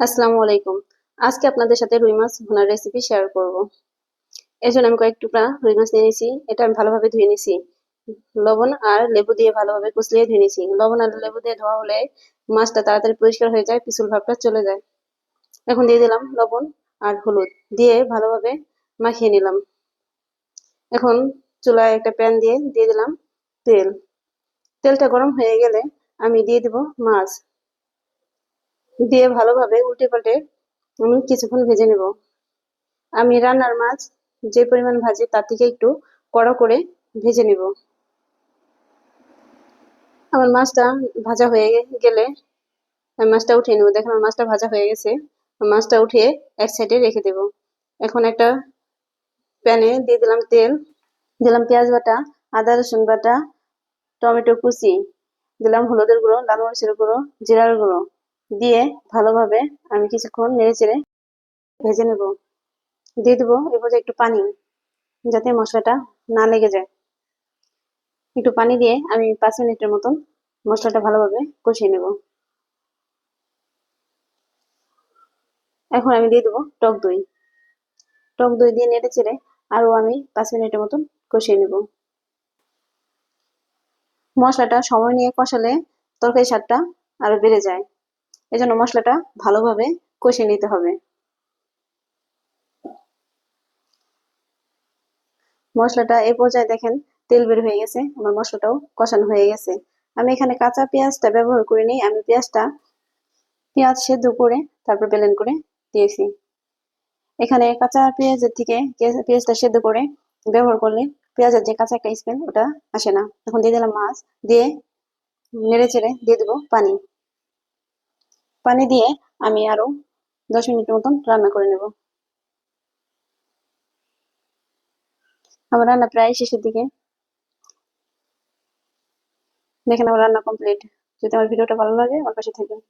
আসসালামু আলাইকুম। আজকে আপনাদের সাথে রুই মাছ ভুনার রেসিপি শেয়ার করব। জন্য আমি কয়েক টুকরা রুই মাছ নিয়ে নিয়েছি এটা আমি ভালোভাবে ধুয়ে নিয়েছি লবণ আর লেবু দিয়ে ভালোভাবে কুচলিয়ে ধুয়ে নিয়েছি লবণ আর লেবু দিয়ে ধোয়া হলে মাছটা তাড়াতাড়ি পরিষ্কার হয়ে যায়, পিছল ভাবটা চলে যায়। এখন দিয়ে দিলাম লবণ আর হলুদ। দিয়ে ভালোভাবে মাখিয়ে নিলাম। এখন চুলায় একটা প্যান দিয়ে দিয়ে দিলাম তেল। তেলটা গরম হয়ে গেলে আমি দিয়ে দিব মাছ। দিয়ে ভালোভাবে উল্টে পাল্টে আমি কিছুক্ষণ ভেজে নেব। আমি রান্নার মাছ যে পরিমাণ ভাজি তার থেকে একটু কড়া করে ভেজে নেব। আমার মাছটা ভাজা হয়ে গেলে আমি মাছটা উঠিয়ে নেব। দেখেন আমার মাছটা ভাজা হয়ে গেছে। মাছটা উঠিয়ে এক সাইডে রেখে দেব। এখন একটা প্যানে দিয়ে দিলাম তেল। দিলাম পেঁয়াজ বাটা, আদা, রসুন বাটা, টমেটো কুচি, দিলাম হলুদের গুঁড়ো, লাল মরিচের গুঁড়ো, জিরার গুঁড়ো। দিয়ে ভালোভাবে আমি কিছুক্ষণ নেড়ে চেড়ে ভেজে নেব। দিয়ে দেবো এবার একটু পানি, যাতে মশলাটা না লেগে যায়। একটু পানি দিয়ে আমি পাঁচ মিনিটের মতন মশলাটা ভালোভাবে কষিয়ে নেব। এখন আমি দিয়ে দেবো টক দই। টক দই দিয়ে নেড়ে চেড়ে আরও আমি পাঁচ মিনিটের মতন কষিয়ে নেব। মশলাটা সময় নিয়ে কষালে তরকারি স্বাদটা আরও বেড়ে যায়। এজন্য মশলাটা ভালোভাবে কষিয়ে নিতে হবে। মশলাটা এই পর্যায়ে দেখেন তেল বের হয়ে গেছে, আমার মশলাটাও কষানো হয়ে গেছে। আমি এখানে কাঁচা পেঁয়াজটা ব্যবহার করিনি, আমি পেঁয়াজটা পেঁয়াজ সেদ্ধ করে তারপর বেলেন করে দিয়েছি। এখানে কাঁচা পেঁয়াজের থেকে পেঁয়াজটা সেদ্ধ করে ব্যবহার করলে পেঁয়াজের যে কাঁচা একটা স্মেল ওটা আসে না। এখন দিয়ে দিলাম মাছ, দিয়ে নেড়ে চেড়ে দিয়ে দেবো পানি। পানি দিয়ে আমি আরও দশ মিনিট মতন রান্না করে নেব। আমার রান্না প্রায় শেষের দিকে। দেখেন আমার রান্না কমপ্লিট যদি আমার ভিডিওটা ভালো লাগে, আমার পাশে থাকবেন।